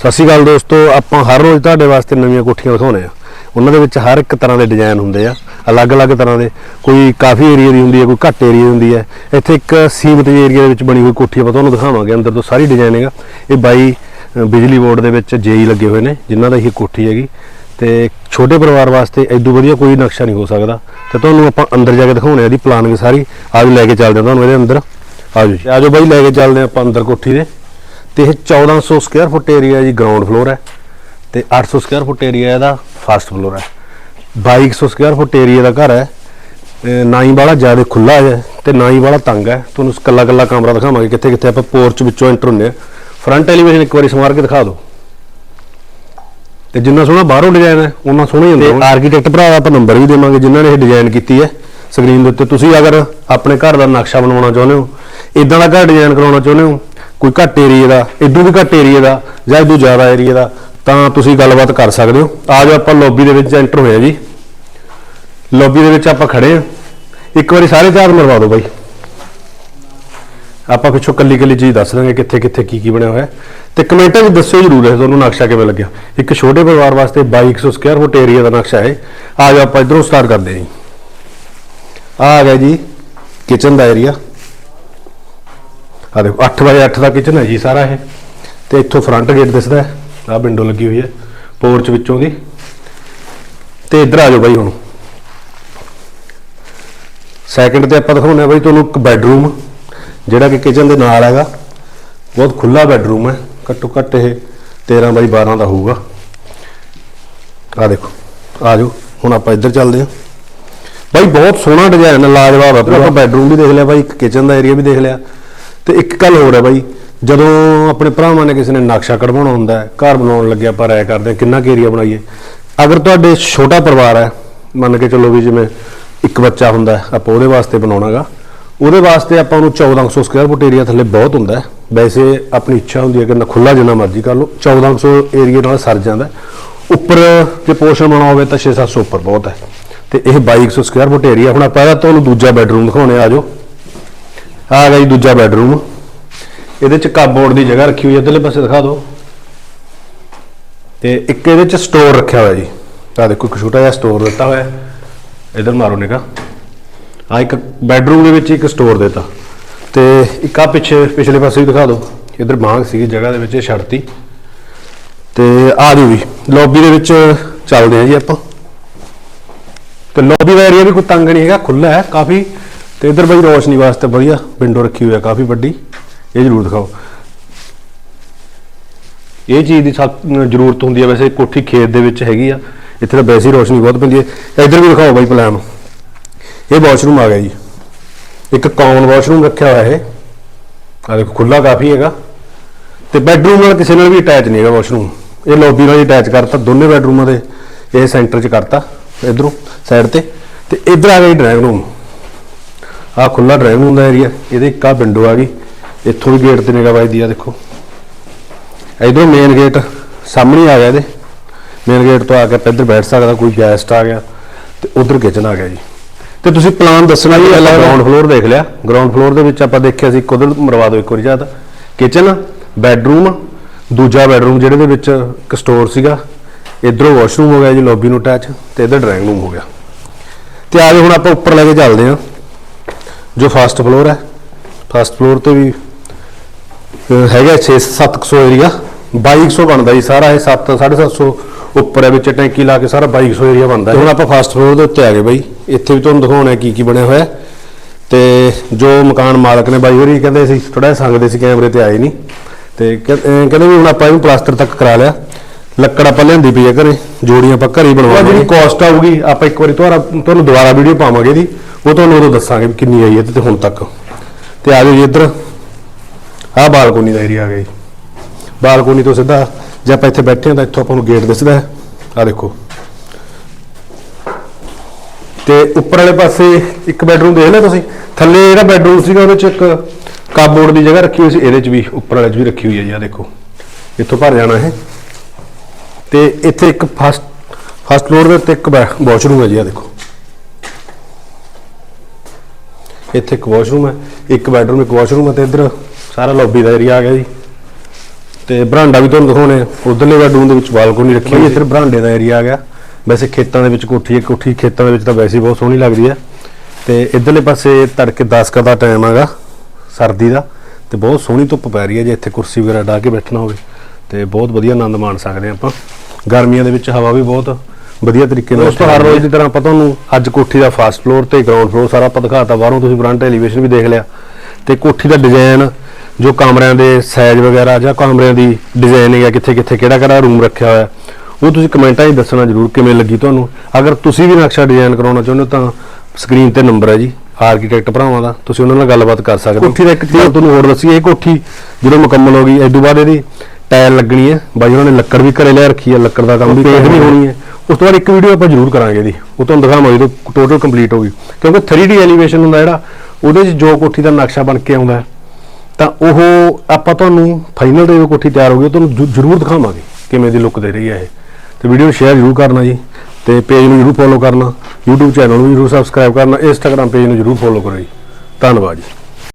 ਸਤਿ ਸ਼੍ਰੀ ਅਕਾਲ ਦੋਸਤੋ, ਆਪਾਂ ਹਰ ਰੋਜ਼ ਤੁਹਾਡੇ ਵਾਸਤੇ ਨਵੀਆਂ ਕੋਠੀਆਂ ਦਿਖਾਉਂਦੇ ਆ। ਉਹਨਾਂ ਦੇ ਵਿੱਚ ਹਰ ਇੱਕ ਤਰ੍ਹਾਂ ਦੇ ਡਿਜ਼ਾਈਨ ਹੁੰਦੇ ਆ, ਅਲੱਗ-ਅਲੱਗ ਤਰ੍ਹਾਂ ਦੇ। ਕੋਈ ਕਾਫੀ ਏਰੀਆ ਦੀ ਹੁੰਦੀ ਹੈ, ਕੋਈ ਘੱਟ ਏਰੀਆ ਦੀ ਹੁੰਦੀ ਹੈ। ਇੱਥੇ ਇੱਕ ਸੀਮਤ ਏਰੀਆ ਦੇ ਵਿੱਚ ਬਣੀ ਹੋਈ ਕੋਠੀ ਆਪਾਂ ਤੁਹਾਨੂੰ ਦਿਖਾਵਾਂਗੇ, ਅੰਦਰ ਤੋਂ ਸਾਰੀ ਡਿਜ਼ਾਈਨ ਹੈਗਾ। ਇਹ ਬਾਈ ਬਿਜਲੀ ਬੋਰਡ ਦੇ ਵਿੱਚ ਜੇਈ ਲੱਗੇ ਹੋਏ ਨੇ, ਜਿਨ੍ਹਾਂ ਦਾ ਇਹ ਕੋਠੀ ਹੈਗੀ। ਤੇ ਛੋਟੇ ਪਰਿਵਾਰ ਵਾਸਤੇ ਐਦੂ ਵਧੀਆ ਕੋਈ ਨਕਸ਼ਾ ਨਹੀਂ ਹੋ ਸਕਦਾ। ਤੇ ਤੁਹਾਨੂੰ ਆਪਾਂ ਅੰਦਰ ਜਾ ਕੇ ਦਿਖਾਉਣੇ ਆ ਇਹਦੀ ਪਲਾਨਿੰਗ ਸਾਰੀ। ਆਜੋ ਲੈ ਕੇ ਚੱਲਦੇ ਆ ਤੁਹਾਨੂੰ ਇਹਦੇ ਅੰਦਰ। ਆਜੋ ਜੀ। ਆਜੋ ਬਾਈ, ਲੈ ਕੇ ਚੱਲਦੇ ਆ ਆਪਾਂ ਅੰਦਰ ਕੋਠੀ ਦੇ। ਤੇ ਇਹ 1400 ਸਕੁਅਰ ਫੁੱਟ ਏਰੀਆ ਜੀ ਗਰਾਊਂਡ ਫਲੋਰ ਹੈ ਤੇ 800 ਸਕੁਅਰ ਫੁੱਟ ਏਰੀਆ ਇਹਦਾ ਫਸਟ ਫਲੋਰ ਹੈ। 2200 ਸਕੁਅਰ ਫੁੱਟ ਏਰੀਆ ਦਾ ਘਰ ਹੈ ਅਹ ਨਾ ਹੀ ਵਾਲਾ ਜ਼ਿਆਦਾ ਖੁੱਲਾ ਹੈ ਤੇ ਨਾ ਹੀ ਵਾਲਾ ਤੰਗ ਹੈ। ਤੁਹਾਨੂੰ ਕੱਲਾ ਕੱਲਾ ਕਮਰਾ ਦਿਖਾਵਾਂਗੇ ਕਿੱਥੇ ਕਿੱਥੇ ਆਪਾਂ ਪੋਰਚ ਵਿੱਚੋਂ ਐਂਟਰ ਹੁੰਦੇ ਆ ਫਰੰਟ ਐਲੀਵੇਸ਼ਨ ਇੱਕ ਵਾਰੀ ਸਮਾਰ ਕੇ ਦਿਖਾ ਦਿਓ। ਤੇ ਜਿੰਨਾ ਸੋਹਣਾ ਬਾਹਰੋਂ ਡਿਜ਼ਾਈਨ ਹੈ ਉਹਨਾਂ ਸੋਹਣਾ ਹੀ ਹੁੰਦਾ ਆਰਕੀਟੈਕਟ ਭਰਾ ਦਾ ਆਪਾਂ ਨੰਬਰ ਵੀ ਦੇਵਾਂਗੇ ਜਿਨ੍ਹਾਂ ਨੇ ਇਹ ਡਿਜ਼ਾਈਨ ਕੀਤੀ ਹੈ ਸਕਰੀਨ ਦੇ ਉੱਤੇ। ਤੁਸੀਂ ਅਗਰ ਆਪਣੇ ਘਰ ਦਾ ਨਕਸ਼ਾ ਬਣਵਾਉਣਾ ਚਾਹੁੰਦੇ ਹੋ ਇਦਾਂ ਦਾ ਘਰ ਡਿਜ਼ਾਈਨ ਕਰਾਉਣਾ ਚਾਹੁੰਦੇ ਹੋ ਕੋਈ ਘੱਟ ਏਰੀਆ ਦਾ ਇਦੋਂ ਵੀ ਘੱਟ ਏਰੀਆ ਦਾ ਜਾਂ ਇਦੋਂ ਜ਼ਿਆਦਾ ਏਰੀਆ ਦਾ, ਤਾਂ ਤੁਸੀਂ ਗੱਲਬਾਤ ਕਰ ਸਕਦੇ ਹੋ। ਆ ਜਾਓ ਆਪਾਂ ਲੌਬੀ ਦੇ ਵਿੱਚ ਐਂਟਰ ਹੋਇਆ ਜੀ। ਲੌਬੀ ਦੇ ਵਿੱਚ ਆਪਾਂ ਖੜੇ ਆ। ਇੱਕ ਵਾਰੀ ਸਾਰੇ ਚਾਰ ਮਰਵਾ ਦਿਓ ਬਾਈ। ਆਪਾਂ ਪਿੱਛੋਂ ਕੱਲੀ ਕੱਲੀ ਚੀਜ਼ ਦੱਸ ਦਾਂਗੇ ਕਿੱਥੇ ਕਿੱਥੇ ਕੀ ਕੀ ਬਣਿਆ ਹੋਇਆ। ਹੈ। ਤੇ ਕਮੈਂਟਾਂ ਵਿੱਚ ਦੱਸਿਓ ਜਰੂਰ ਇਹ, ਤੁਹਾਨੂੰ ਨਕਸ਼ਾ ਕਿਵੇਂ ਲੱਗਿਆ। ਇੱਕ ਛੋਟੇ ਪਰਿਵਾਰ ਵਾਸਤੇ 2200 ਸਕੁਅਰ ਫੁੱਟ ਏਰੀਆ ਦਾ ਨਕਸ਼ਾ ਹੈ। ਆ ਜਾਓ ਆਪਾਂ ਇਧਰੋਂ ਸਟਾਰਟ ਕਰਦੇ ਹਾਂ ਜੀ। ਆ ਆ ਗਿਆ ਜੀ ਕਿਚਨ ਦਾ ਏਰੀਆ ਆ ਦੇਖੋ 8 ਬਾਏ 8 ਦਾ ਕਿਚਨ ਹੈ ਜੀ ਸਾਰਾ ਇਹ। ਤੇ ਇੱਥੋਂ ਫਰੰਟ ਗੇਟ ਦਿਸਦਾ ਆ ਵਿੰਡੋ ਲੱਗੀ ਹੋਈ ਹੈ ਪੋਰਚ ਵਿੱਚੋਂ ਦੀ। ਤੇ ਇੱਧਰ ਆ ਜਾਓ ਬਾਈ ਹੁਣ। ਸੈਕਿੰਡ ਤੇ ਆਪਾਂ ਦਿਖਾਉਂਦੇ ਆ ਬਾਈ ਤੁਹਾਨੂੰ ਇੱਕ ਬੈੱਡਰੂਮ ਜਿਹੜਾ ਕਿ ਕਿਚਨ ਦੇ ਨਾਲ ਹੈਗਾ। ਬਹੁਤ ਖੁੱਲਾ ਬੈੱਡਰੂਮ ਹੈ। ਘੱਟੋ ਘੱਟ ਇਹ 13 ਬਾਈ 12 ਦਾ ਹੋਊਗਾ। ਆ ਦੇਖੋ ਆ ਜਾਓ। ਹੁਣ ਆਪਾਂ ਇੱਧਰ ਚੱਲਦੇ ਹਾਂ। ਬਾਈ ਬਹੁਤ ਸੋਹਣਾ ਡਿਜ਼ਾਈਨ ਹੈ ਲਾਜਵਾਬ ਹੈ। ਆਪਾਂ ਬੈੱਡਰੂਮ ਵੀ ਦੇਖ ਲਿਆ ਬਾਈ ਇੱਕ ਕਿਚਨ ਦਾ ਏਰੀਆ ਵੀ ਦੇਖ ਲਿਆ। ਤੇ ਇੱਕ ਗੱਲ ਹੋਰ ਹੈ ਬਾਈ, ਜਦੋਂ ਆਪਣੇ ਭਰਾਵਾਂ ਨੇ ਕਿਸੇ ਨੇ ਨਕਸ਼ਾ ਕਢਵਾਉਣਾ ਹੁੰਦਾ ਹੈ, ਘਰ ਬਣਾਉਣ ਲੱਗੇ ਆਪਾਂ ਰਾਇ ਕਰਦੇ ਹਾਂ ਕਿੰਨਾ ਕੁ ਏਰੀਆ ਬਣਾਈਏ। ਅਗਰ ਤੁਹਾਡੇ ਛੋਟਾ ਪਰਿਵਾਰ ਹੈ, ਮੰਨ ਕੇ ਚੱਲੋ ਵੀ ਜਿਵੇਂ ਇੱਕ ਬੱਚਾ ਹੁੰਦਾ ਆਪਾਂ ਉਹਦੇ ਵਾਸਤੇ ਬਣਾਉਣਾਗਾ, ਉਹਦੇ ਵਾਸਤੇ ਆਪਾਂ ਨੂੰ 1400 ਸਕੁਅਰ ਫੁੱਟ ਏਰੀਆ ਥੱਲੇ ਬਹੁਤ ਹੁੰਦਾ ਵੈਸੇ ਆਪਣੀ ਇੱਛਾ ਹੁੰਦੀ ਹੈ ਕਿ ਨਾ ਖੁੱਲਾ ਜਿੰਨਾ ਮਰਜ਼ੀ ਕਰ ਲਓ 1400 ਏਰੀਆ ਨਾਲ ਸਰ ਜਾਂਦਾ ਉੱਪਰ ਜੇ ਪੋਰਸ਼ਨ ਬਣਾਉਣਾ ਹੋਵੇ ਤਾਂ 6-700 ਉੱਪਰ ਬਹੁਤ ਹੈ। ਤੇ ਇਹ 2200 ਸਕੁਅਰ ਫੁੱਟ ਏਰੀਆ ਹੁਣ ਆਪਾਂ ਇਹਦਾ ਤੁਹਾਨੂੰ ਦੂਜਾ ਬੈਡਰੂਮ ਦਿਖਾਉਣੇ ਆ ਜਾਓ। ਆ ਗਿਆ ਜੀ ਦੂਜਾ ਬੈਡਰੂਮ। ਇਹਦੇ ਚ ਕਾਬੋਰਡ ਦੀ ਜਗ੍ਹਾ ਰੱਖੀ ਹੋਈ ਹੈ ਇਧਰਲੇ ਪਾਸੇ ਦਿਖਾ ਦਿਓ ਤੇ ਇੱਕ ਇਹਦੇ ਚ ਸਟੋਰ ਰੱਖਿਆ ਹੋਇਆ ਜੀ। ਆ ਦੇਖੋ, ਇੱਕ ਛੋਟਾ ਜਿਹਾ ਸਟੋਰ ਦਿੱਤਾ ਹੋਇਆ। ਹੈ ਇਧਰ ਮਾਰੋ ਨਿਗਾ ਆ ਇੱਕ ਬੈਡਰੂਮ ਦੇ ਵਿੱਚ ਇੱਕ ਸਟੋਰ ਦਿੱਤਾ। ਤੇ ਇੱਕ ਆ ਪਿੱਛੇ, ਪਿਛਲੇ ਪਾਸੇ ਵੀ ਦਿਖਾ ਦਿਓ ਇਧਰ ਬਾਂਗ ਸੀਗੀ ਜਗ੍ਹਾ ਦੇ ਵਿੱਚ, ਇਹ ਛੱਡਤੀ ਤੇ। ਆ ਜੀ ਵੀ ਲੌਬੀ ਦੇ ਵਿੱਚ ਚੱਲਦੇ ਆ ਜੀ ਆਪਾਂ। ਤੇ ਲੌਬੀ ਦਾ ਏਰੀਆ ਵੀ ਕੋਈ ਤੰਗ ਨਹੀਂ ਹੈਗਾ ਖੁੱਲਾ ਹੈ। ਕਾਫੀ ਤੇ ਇਧਰ ਬਈ ਰੋਸ਼ਨੀ ਵਾਸਤੇ ਵਧੀਆ ਵਿੰਡੋ ਰੱਖੀ ਹੋਈ ਹੈ ਕਾਫੀ ਵੱਡੀ। ਇਹ ਜ਼ਰੂਰ ਦਿਖਾਓ। ਇਹ ਚੀਜ਼ ਦੀ ਸਖਤ ਜ਼ਰੂਰਤ ਹੁੰਦੀ ਹੈ ਵੈਸੇ ਕੋਠੀ ਖੇਤ ਦੇ ਵਿੱਚ ਹੈਗੀ ਆ। ਇੱਥੇ ਤਾਂ ਵੈਸੇ ਹੀ ਰੋਸ਼ਨੀ ਬਹੁਤ ਪੈਂਦੀ ਹੈ ਇੱਧਰ ਵੀ ਦਿਖਾਓ ਬਾਈ ਪਲਾਨ ਇਹ ਵਾਸ਼ਰੂਮ ਆ ਗਿਆ ਜੀ। ਇੱਕ ਕਾਮਨ ਵਾਸ਼ਰੂਮ ਰੱਖਿਆ ਹੋਇਆ ਇਹ। ਆ ਦੇਖੋ ਖੁੱਲਾ ਕਾਫੀ ਹੈਗਾ। ਤੇ ਬੈੱਡਰੂਮ ਨਾਲ ਕਿਸੇ ਨਾਲ ਵੀ ਅਟੈਚ ਨਹੀਂ ਹੈਗਾ ਵਾਸ਼ਰੂਮ ਇਹ ਲੌਬੀ ਨਾਲ ਹੀ ਅਟੈਚ ਕਰਤਾ, ਦੋਨੇ ਬੈੱਡਰੂਮਾਂ ਦੇ। ਇਹ ਸੈਂਟਰ 'ਚ ਕਰਤਾ, ਇਧਰੋਂ ਸਾਈਡ ਤੇ। ਤੇ ਇਧਰ ਆ ਗਿਆ ਡਰਾਇੰਗ ਰੂਮ ਆ ਖੁੱਲਾ ਰੂਮ ਦਾ ਏਰੀਆ ਇਹਦੇ ਇੱਕ ਆ ਵਿੰਡੋ ਆ ਗਈ। ਇੱਥੋਂ ਵੀ ਗੇਟ ਤੇ ਨਿਗਾਹ ਵੱਜਦੀ ਆ ਦੇਖੋ। ਇਧਰੋਂ ਮੇਨ ਗੇਟ ਸਾਹਮਣੇ ਆ ਗਿਆ ਇਹਦੇ। ਮੇਨ ਗੇਟ ਤੋਂ ਆ ਕੇ ਇੱਧਰ ਬੈਠ ਸਕਦਾ ਕੋਈ ਗੈਸਟ ਆ ਗਿਆ ਤੇ ਉਧਰ ਕਿਚਨ ਆ ਗਿਆ ਜੀ। ਤੇ ਤੁਸੀਂ ਪਲਾਨ ਦੱਸਣਾ ਜੀ ਪਹਿਲਾਂ ਗਰਾਊਂਡ ਫਲੋਰ ਦੇਖ ਲਿਆ। ਗਰਾਊਂਡ ਫਲੋਰ ਦੇ ਵਿੱਚ ਆਪਾਂ ਦੇਖਿਆ ਸੀ ਉਧਰ ਮਰਵਾ ਦਿਓ ਇੱਕ ਵਾਰੀ ਜ਼ਿਆਦਾ ਕਿਚਨ ਬੈੱਡਰੂਮ ਦੂਜਾ ਬੈੱਡਰੂਮ ਜਿਹੜੇ ਦੇ ਵਿੱਚ ਇੱਕ ਸਟੋਰ ਸੀਗਾ। ਇਧਰੋਂ ਵਾਸ਼ਰੂਮ ਹੋ ਗਿਆ ਜੀ ਲੌਬੀ ਨੂੰ ਅਟੈਚ ਤੇ ਇਧਰ ਡਰਾਇੰਗ ਰੂਮ ਹੋ ਗਿਆ। ਤੇ ਆ ਜਾਓ ਹੁਣ ਆਪਾਂ ਉੱਪਰ ਲੈ ਕੇ ਚੱਲਦੇ ਹਾਂ। ਜੋ ਫਸਟ ਫਲੋਰ ਹੈ। ਫਸਟ ਫਲੋਰ ਤੇ ਵੀ ਹੈਗਾ 6-700 ਏਰੀਆ 2200 ਬਣਦਾ ਜੀ ਸਾਰਾ ਇਹ 7 750 ਉੱਪਰ ਹੈ ਵਿੱਚ ਟੈਂਕੀ ਲਾ ਕੇ ਸਾਰਾ 2200 ਏਰੀਆ ਬਣਦਾ ਹੁਣ ਆਪਾਂ ਫਸਟ ਫਲੋਰ ਦੇ ਉੱਤੇ ਆ ਗਏ ਬਾਈ। ਇੱਥੇ ਵੀ ਤੁਹਾਨੂੰ ਦਿਖਾਉਣਾ ਕੀ ਕੀ ਬਣਿਆ ਹੋਇਆ। ਤੇ ਜੋ ਮਕਾਨ ਮਾਲਕ ਨੇ ਬਾਈ ਹੋਰੀ ਕਹਿੰਦੇ ਸੀ ਥੋੜਾ ਸੰਗਦੇ ਸੀ ਕੈਮਰੇ ਤੇ ਆਏ ਨਹੀਂ। ਤੇ ਕਹਿੰਦੇ ਵੀ ਹੁਣ ਆਪਾਂ ਇਹਨੂੰ ਪਲਾਸਟਰ ਤੱਕ ਕਰਾ ਲਿਆ। ਲੱਕੜ ਆਪਾਂ ਲਿਆਂਦੀ ਪਈ ਹੈ ਘਰੇ ਜੋੜੀਆਂ ਆਪਾਂ ਘਰੇ ਹੀ ਬਣਵਾਵਾਂਗੇ ਜਿਹੜੀ ਕਾਸਟ ਆਊਗੀ ਆਪਾਂ ਇੱਕ ਵਾਰੀ ਤੁਹਾਨੂੰ ਦੁਬਾਰਾ ਵੀਡੀਓ ਪਾਵਾਂਗੇ ਇਹਦੀ। ਉਹ ਤੁਹਾਨੂੰ ਉਦੋਂ ਦੱਸਾਂਗੇ ਵੀ ਕਿੰਨੀ ਆਈ ਹੈ ਤੇ ਹੁਣ ਤੱਕ। ਤੇ ਆ ਜਾਓ ਜੀ ਇੱਧਰ। ਆਹ ਬਾਲਕੋਨੀ ਦਾ ਏਰੀਆ ਆ ਗਿਆ ਜੀ। ਬਾਲਕੋਨੀ ਤੋਂ ਸਿੱਧਾ ਜੇ ਆਪਾਂ ਇੱਥੇ ਬੈਠੇ ਹਾਂ ਤਾਂ ਇੱਥੋਂ ਆਪਾਂ ਨੂੰ ਗੇਟ ਦਿਸਦਾ ਹੈ। ਆ ਦੇਖੋ। ਤੇ ਉੱਪਰ ਵਾਲੇ ਪਾਸੇ ਇੱਕ ਬੈਡਰੂਮ ਦੇਖ ਲਿਆ ਤੁਸੀਂ? ਥੱਲੇ ਜਿਹੜਾ ਬੈਡਰੂਮ ਸੀਗਾ ਉਹਦੇ ਚ ਇੱਕ ਕਾਬੋਰਡ ਦੀ ਜਗ੍ਹਾ ਰੱਖੀ ਹੋਈ ਸੀ, ਇਹਦੇ ਚ ਵੀ, ਉੱਪਰ ਵਾਲੇ ਚ ਵੀ ਰੱਖੀ ਹੋਈ ਹੈ ਜੀ ਆ ਦੇਖੋ। ਇੱਥੋਂ ਭਰ ਜਾਣਾ ਹੈ ਤੇ ਇੱਥੇ ਇੱਕ ਫਸਟ ਫਸਟ ਫਲੋਰ ਦੇ ਉੱਤੇ ਇੱਕ ਵਾਸ਼ਰੂਮ ਹੈ ਜੀ ਆ ਦੇਖੋ। ਇੱਥੇ ਇੱਕ ਵਾਸ਼ਰੂਮ ਹੈ, ਇੱਕ ਬੈਡਰੂਮ ਇੱਕ ਵਾਸ਼ਰੂਮ ਹੈ ਤੇ ਇੱਧਰ ਸਾਰਾ ਲੌਬੀ ਦਾ ਏਰੀਆ ਆ ਗਿਆ ਜੀ। ਤੇ ਬਰਾਂਡਾ ਵੀ ਤੁਹਾਨੂੰ ਦਿਖਾਉਣੇ ਉਧਰਲੇ ਬੈਡਰੂਮ ਦੇ ਵਿੱਚ ਬਾਲਕੋਨੀ ਰੱਖੀ ਹੋਈ ਹੈ। ਇੱਧਰ ਬਰਾਂਡੇ ਦਾ ਏਰੀਆ ਆ ਗਿਆ। ਵੈਸੇ ਖੇਤਾਂ ਦੇ ਵਿੱਚ ਕੋਠੀ ਹੈ, ਕੋਠੀ ਖੇਤਾਂ ਦੇ ਵਿੱਚ ਤਾਂ ਵੈਸੇ ਬਹੁਤ ਸੋਹਣੀ ਲੱਗਦੀ ਹੈ। ਤੇ ਇਧਰਲੇ ਪਾਸੇ ਤੜਕੇ 10 ਕੁ ਦਾ ਟਾਈਮ ਹੈਗਾ, ਸਰਦੀ ਦਾ। ਤੇ ਬਹੁਤ ਸੋਹਣੀ ਧੁੱਪ ਪੈ ਰਹੀ ਹੈ ਜੇ ਇੱਥੇ ਕੁਰਸੀ ਵਗੈਰਾ ਢਾ ਕੇ ਬੈਠਣਾ ਹੋਵੇ। ਤੇ ਬਹੁਤ ਵਧੀਆ ਆਨੰਦ ਮਾਣ ਸਕਦੇ ਹਾਂ ਆਪਾਂ। ਗਰਮੀਆਂ ਦੇ ਵਿੱਚ ਹਵਾ ਵੀ ਬਹੁਤ ਵਧੀਆ ਤਰੀਕੇ ਨਾਲ ਦੋਸਤੋ ਹਰ ਰੋਜ਼ ਦੀ ਤਰ੍ਹਾਂ ਆਪਾਂ ਤੁਹਾਨੂੰ ਅੱਜ ਕੋਠੀ ਦਾ ਫਸਟ ਫਲੋਰ ਤੇ ਗਰਾਊਂਡ ਫਲੋਰ ਸਾਰਾ ਆਪਾਂ ਦਿਖਾਤਾ ਬਾਹਰੋਂ ਤੁਸੀਂ ਫਰੰਟ ਐਲੀਵੇਸ਼ਨ ਵੀ ਦੇਖ ਲਿਆ। ਤੇ ਕੋਠੀ ਦਾ ਡਿਜ਼ਾਈਨ ਜੋ ਕਮਰਿਆਂ ਦੇ ਸਾਈਜ਼ ਵਗੈਰਾ ਜਾਂ ਕਮਰਿਆਂ ਦੀ ਡਿਜ਼ਾਈਨਿੰਗ ਹੈ ਕਿੱਥੇ ਕਿੱਥੇ ਕਿਹੜਾ ਕਿਹੜਾ ਰੂਮ ਰੱਖਿਆ ਹੋਇਆ ਉਹ ਤੁਸੀਂ ਕਮੈਂਟਾਂ 'ਚ ਦੱਸਣਾ ਜਰੂਰ ਕਿਵੇਂ ਲੱਗੀ ਤੁਹਾਨੂੰ। ਅਗਰ ਤੁਸੀਂ ਵੀ ਨਕਸ਼ਾ ਡਿਜ਼ਾਈਨ ਕਰਾਉਣਾ ਚਾਹੁੰਦੇ ਹੋ ਤਾਂ ਸਕਰੀਨ ਤੇ ਨੰਬਰ ਹੈ ਜੀ ਆਰਕੀਟੈਕਟ ਭਰਾਵਾਂ ਦਾ ਤੁਸੀਂ ਉਹਨਾਂ ਨਾਲ ਗੱਲਬਾਤ ਕਰ ਸਕਦੇ ਹੋ। ਕੋਠੀ ਦਾ ਇੱਕ ਚੀਜ਼ ਤੁਹਾਨੂੰ ਹੋਰ ਦੱਸੀ ਇਹ ਕੋਠੀ ਜਦੋਂ ਮੁਕੰਮਲ ਹੋ ਗਈ ਤੋਂ ਬਾਅਦ ਇਹਦੀ ਟਾਇਲ ਲੱਗਣੀ ਹੈ। ਬਾਈ ਉਹਨਾਂ ਨੇ ਲੱਕੜ ਵੀ ਘਰੇ ਲਿਆ ਰੱਖੀ ਹੈ ਲੱਕੜ ਦਾ ਕੰਮ ਵੀ ਪੇਂਟ ਵੀ ਹੋਣੀ ਹੈ। ਉਸ ਤੋਂ ਬਾਅਦ ਇੱਕ ਵੀਡੀਓ ਆਪਾਂ ਜ਼ਰੂਰ ਕਰਾਂਗੇ ਜੀ ਉਹ ਤੁਹਾਨੂੰ ਦਿਖਾਵਾਂਗੇ ਜਦੋਂ ਟੋਟਲ ਕੰਪਲੀਟ ਹੋ ਗਈ ਕਿਉਂਕਿ 3D ਐਲੀਵੇਸ਼ਨ ਹੁੰਦਾ ਜਿਹੜਾ, ਉਹਦੇ 'ਚ ਜੋ ਕੋਠੀ ਦਾ ਨਕਸ਼ਾ ਬਣ ਕੇ ਆਉਂਦਾ ਤਾਂ ਉਹ ਆਪਾਂ ਤੁਹਾਨੂੰ ਫਾਈਨਲ ਦੇ ਜੋ ਕੋਠੀ ਤਿਆਰ ਹੋ ਗਈ, ਉਹ ਤੁਹਾਨੂੰ ਜ਼ਰੂਰ ਦਿਖਾਵਾਂਗੇ ਕਿਵੇਂ ਦੀ ਲੁੱਕ ਦੇ ਰਹੀ ਹੈ ਇਹ। ਤੇ ਵੀਡੀਓ ਨੂੰ ਸ਼ੇਅਰ ਜ਼ਰੂਰ ਕਰਨਾ ਜੀ, ਤੇ ਪੇਜ ਨੂੰ ਜ਼ਰੂਰ ਫੋਲੋ ਕਰਨਾ, YouTube ਚੈਨਲ ਨੂੰ ਜ਼ਰੂਰ ਸਬਸਕ੍ਰਾਈਬ ਕਰਨਾ, Instagram ਪੇਜ ਨੂੰ ਜ਼ਰੂਰ ਫੋਲੋ ਕਰੋ ਜੀ। ਧੰਨਵਾਦ ਜੀ।